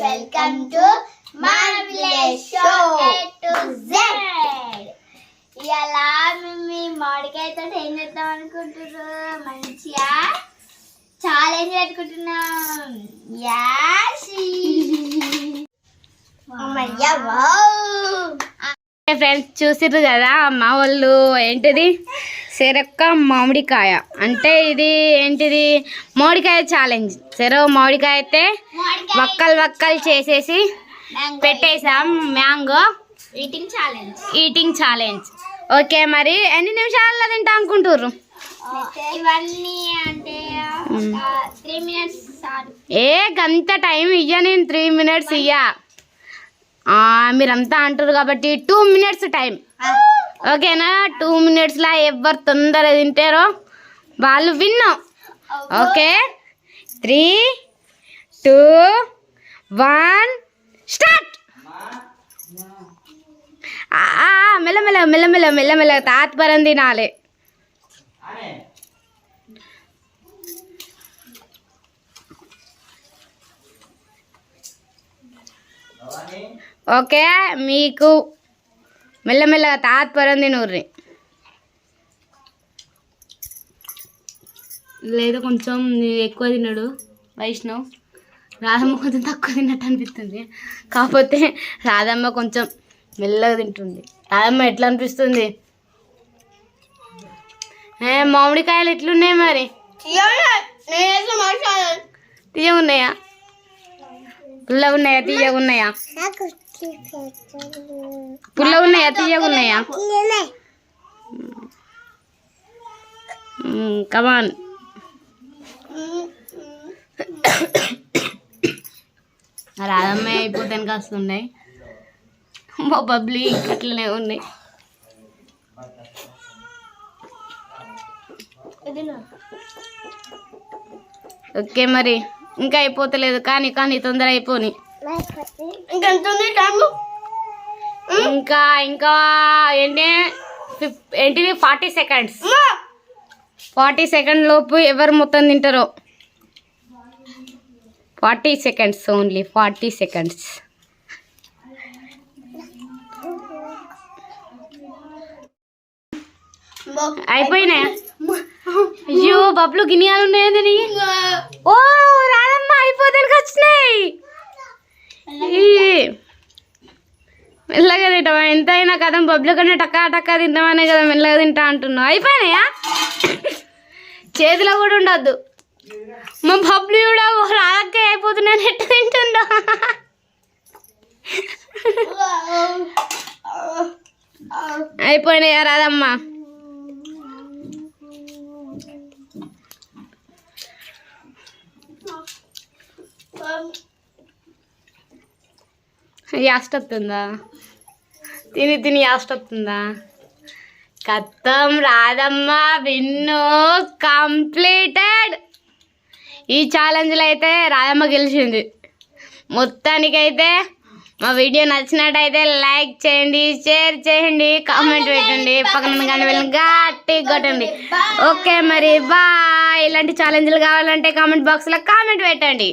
Welcome to మన village show A to Z ఇలా మేము మామిడికాయతో ఏం చేద్దాం అనుకుంటున్నారు? మంచిగా ఛాలెంజ్ పెట్టుకుంటున్నాం. యాషి ఫ్రెండ్స్ చూసిర్రు కదా మా వాళ్ళు ఏంటిది? చెరొక్క మామిడికాయ. అంటే ఇది ఏంటిది? మామిడికాయ ఛాలెంజ్ చెరవ మామిడికాయ అయితే వక్కలు వక్కలు చేసేసి పెట్టేసాం mango eating challenge eating challenge okay మరి ఎన్ని నిమిషాల్లో తింటా అనుకుంటుర్రు? ఇవన్నీ అంటే త్రీ మినిట్స్ చాలు ఏ గంత టైం ఇయ్య నేను త్రీ మినిట్స్ ఇయ్యా. మీరంతా అంటారు కాబట్టి టూ మినిట్స్ టైం ఓకేనా? టూ మినిట్స్లో ఎవరు తొందరగా తింటారో వాళ్ళు విన్నాం. Okay. Three two one start! మెల్లమెల్ల మెల్లమెల్ల మెల్లమెల్ల తాత్పరం తినాలి. ఓకే మీకు మెల్లమెల్లగా తాత్పరం తినూర్రి. లేదు కొంచెం ఎక్కువ తిన్నాడు వైష్ణవ్ రాధమ్మ కొంచెం తక్కువ తిన్నట్టు అనిపిస్తుంది. కాకపోతే రాధమ్మ కొంచెం మెల్లగా తింటుంది. రాధమ్మ ఎట్లా అనిపిస్తుంది? ఏ మామిడికాయలు ఎట్లున్నాయి మరి? తీయగా ఉన్నాయా పుల్లగా ఉన్నాయా తీయగా ఉన్నాయా పుల్లగా ఉన్నాయా? తీయగా ఉన్నాయా? కమాన్ రాధమ్మ అయిపోతానికి వస్తున్నాయి మా బబ్లీ అట్లనే ఉన్నాయి ఓకే మరి ఇంకా అయిపోతలేదు. కానీ కానీ తొందర అయిపోని. ఇంకా ఇంకా ఏంటి ఏంటిది? Forty seconds. ఫార్టీ సెకండ్ లోపు ఎవరు మొత్తం తింటారో? Forty seconds only forty seconds. అయిపోయినాయా? అయ్యో బబ్లు గిన్నెలు ఉన్నాయండి ఓ రాదమ్మ అయిపోతానికి వచ్చినాయి. మెల్లగా తింటావా? ఎంత అయినా కదా బబ్లు కన్నా టక్కా టక్కా తింటామనే కదా మెల్లగా తింటా అంటున్నావు. అయిపోయినాయా? చేతిలో కూడా ఉండొద్దు. మా బబ్లు కూడా రాదక్క అయిపోతున్నాను ఎట్ట తింటుందా అయిపోయినాయా? రాదమ్మ. యాస్ట్ వస్తుందా? తిని తిని యాస్ట్ వస్తుందా? కత్తం రాదమ్మ విన్ను కంప్లీటెడ్. ఈ ఛాలెంజ్లో అయితే రాదమ్మ గెలిచింది. మొత్తానికైతే మా వీడియో నచ్చినట్టయితే లైక్ చేయండి షేర్ చేయండి కామెంట్ పెట్టండి. పక్కన గంట వెళ్ళి గట్టి కొట్టండి. ఓకే మరి బాయ్. ఇలాంటి ఛాలెంజ్లు కావాలంటే కామెంట్ బాక్స్లో కామెంట్ పెట్టండి.